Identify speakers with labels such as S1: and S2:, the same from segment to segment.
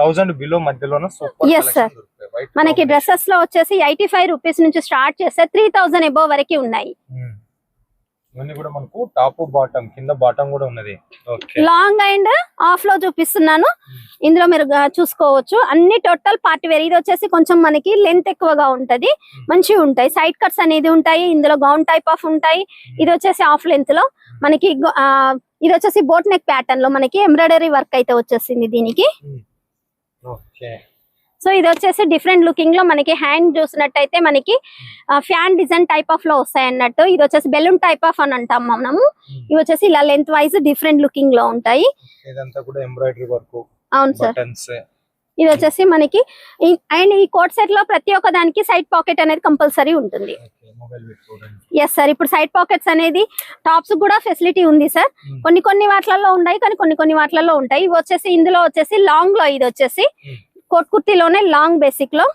S1: Thousand below మధ్యలోనే super
S2: Yes, sir. మనకి డ్రెస్సెస్లో వచ్చేసి ఎయిటీ ఫైవ్ రూపీస్ నుంచి స్టార్ట్ చేస్తే త్రీ థౌసండ్ ఎబో వరకు ఉన్నాయి.
S1: ఇవన్నీ కూడా మనకు టాప్ బాటమ్ కింద బాటమ్ కూడా ఉన్నది. ఓకే
S2: లాంగ్ అండ్ ఆఫ్లో చూపిస్తున్నాను. ఇందులో మీరు చూసుకోవచ్చు. అన్ని టోటల్ పార్టీ వేర్ ఇది వచ్చేసి కొంచెం మనకి లెంత్ ఎక్కువగా ఉంటది. మంచిగా ఉంటాయి. సైడ్ కట్స్ అనేది ఉంటాయి. ఇందులో గౌన్ టైప్ ఆఫ్ ఉంటాయి. ఇది వచ్చేసి ఆఫ్ లెంత్లో. మనకి ఇది వచ్చేసి బోట్ నెక్ ప్యాటర్న్లో మనకి ఎంబ్రాయిడరీ వర్క్ అయితే వచ్చేసింది దీనికి. సో ఇది వచ్చేసి డిఫరెంట్ లుకింగ్లో మనకి హ్యాండ్ చూసినట్టయితే మనకి ఫ్యాన్ డిజైన్ టైప్ ఆఫ్లో వస్తాయి అన్నట్టు ఇది వచ్చేసి బెలూన్ టైప్ ఆఫ్ అని అంటాం మనము. ఇవి వచ్చేసి ఇలా లెంత్ వైజ్ డిఫరెంట్ లుకింగ్లో ఉంటాయి. అవును సార్. ఇది వచ్చేసి మనకి అండ్ ఈ కోట్ సెట్లో ప్రతి ఒక్క దానికి సైడ్ పాకెట్ అనేది కంపల్సరీ ఉంటుంది. ఎస్ సార్ ఇప్పుడు సైడ్ పాకెట్స్ అనేది టాప్స్ కూడా ఫెసిలిటీ ఉంది సార్
S1: Hmm.
S2: కొన్ని కొన్ని వాటిలలో ఉన్నాయి కానీ కొన్ని కొన్ని వాటిలలో ఉంటాయి. ఇవి వచ్చేసి ఇందులో వచ్చేసి లాంగ్లో ఇది వచ్చేసి
S1: Hmm.
S2: కోట్ కుర్తీలోనే లాంగ్
S1: బేసిక్లో.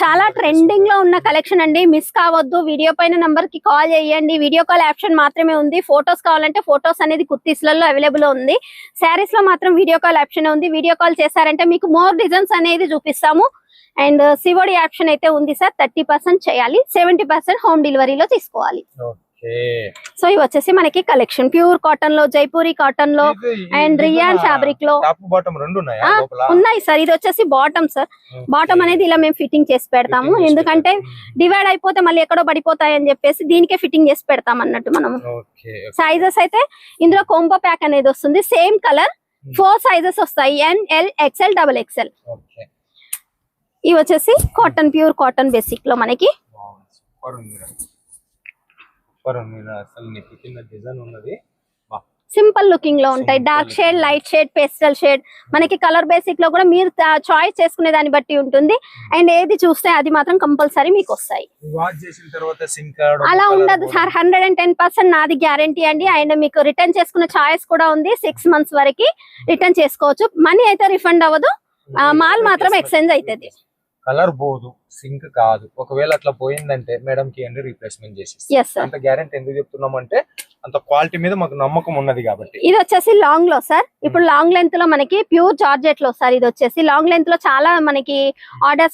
S2: చాలా ట్రెండింగ్లో ఉన్న కలెక్షన్ అండి. మిస్ కావద్దు. వీడియో పైన నంబర్కి కాల్ చేయండి. వీడియో కాల్ ఆప్షన్ మాత్రమే ఉంది. ఫొటోస్ కావాలంటే ఫొటోస్ అనేది కుర్తీస్లలో అవైలబుల్ ఉంది. శారీస్లో మాత్రం వీడియో కాల్ ఆప్షన్ ఉంది. వీడియో కాల్ చేశారంటే మీకు మోర్ డిజైన్స్ అనేది చూపిస్తాము. అండ్ సివోడి ఆప్షన్ అయితే ఉంది సార్. థర్టీ పర్సెంట్ చేయాలి. సెవెంటీ పర్సెంట్ హోమ్ డెలివరీలో తీసుకోవాలి. సో ఇవి వచ్చేసి మనకి కలెక్షన్ ప్యూర్ కాటన్లో జైపూరి కాటన్లో అండ్ రియాన్
S1: ఫ్యాబ్రిక్లో ఉన్నాయా
S2: సార్. ఇది వచ్చేసి బాటమ్ సార్ బాటమ్ అనేది ఇలా మేము ఫిట్టింగ్ చేసి పెడతాము. ఎందుకంటే డివైడ్ అయిపోతే మళ్ళీ ఎక్కడో పడిపోతాయి అని చెప్పేసి దీనికే ఫిట్టింగ్ చేసి పెడతాం అన్నట్టు మనము సైజెస్ అయితే ఇందులో కోంబో ప్యాక్ అనేది వస్తుంది. సేమ్ కలర్ ఫోర్ సైజెస్ వస్తాయి. M L XL double XL ఇవి వచ్చేసి కాటన్ ప్యూర్ కాటన్ బేసిక్లో మనకి
S1: సూపర్ ఉంది సూపర్ ఉంది అసలు నీకు కింద డిజైన్ ఉన్నది.
S2: సింపుల్ లుకింగ్లో ఉంటాయి dark shade. Light shade pastel shade. మనకి కలర్ బేసిక్లో కూడా మీరు చాయిస్ చేసుకునే దాన్ని బట్టి ఉంటుంది. అండ్ ఏది చూస్తే అది మాత్రం కంపల్సరీ మీకు వస్తాయి. అలా ఉండదు sir. Hundred and ten percent నాది గ్యారంటీ అండి. అండ్ మీకు రిటర్న్ చేసుకునే ఛాయిస్ కూడా ఉంది. సిక్స్ మంత్స్ వరకు రిటర్న్ చేసుకోవచ్చు. మనీ అయితే రిఫండ్ అవ్వదు. మాల్ మాత్రం ఎక్స్చేంజ్ అవుతుంది
S1: కలర్ పోదు సింక్ కాదు. ఒకవేళ అట్లా పోయిందంటే మేడం కి అండి రీప్లేస్మెంట్ చేసి అంత గ్యారెంటీ ఎందుకు చెప్తున్నాం అంటే అంత క్వాలిటీ మీద మాకు నమ్మకం ఉన్నది కాబట్టి.
S2: ఇది వచ్చేసి లాంగ్లో సార్ ఇప్పుడు లాంగ్ లెంత్లో మనకి ప్యూర్ జార్జెట్లో సార్ ఇది వచ్చేసి. లాంగ్ లెంత్లో చాలా మనకి ఆర్డర్స్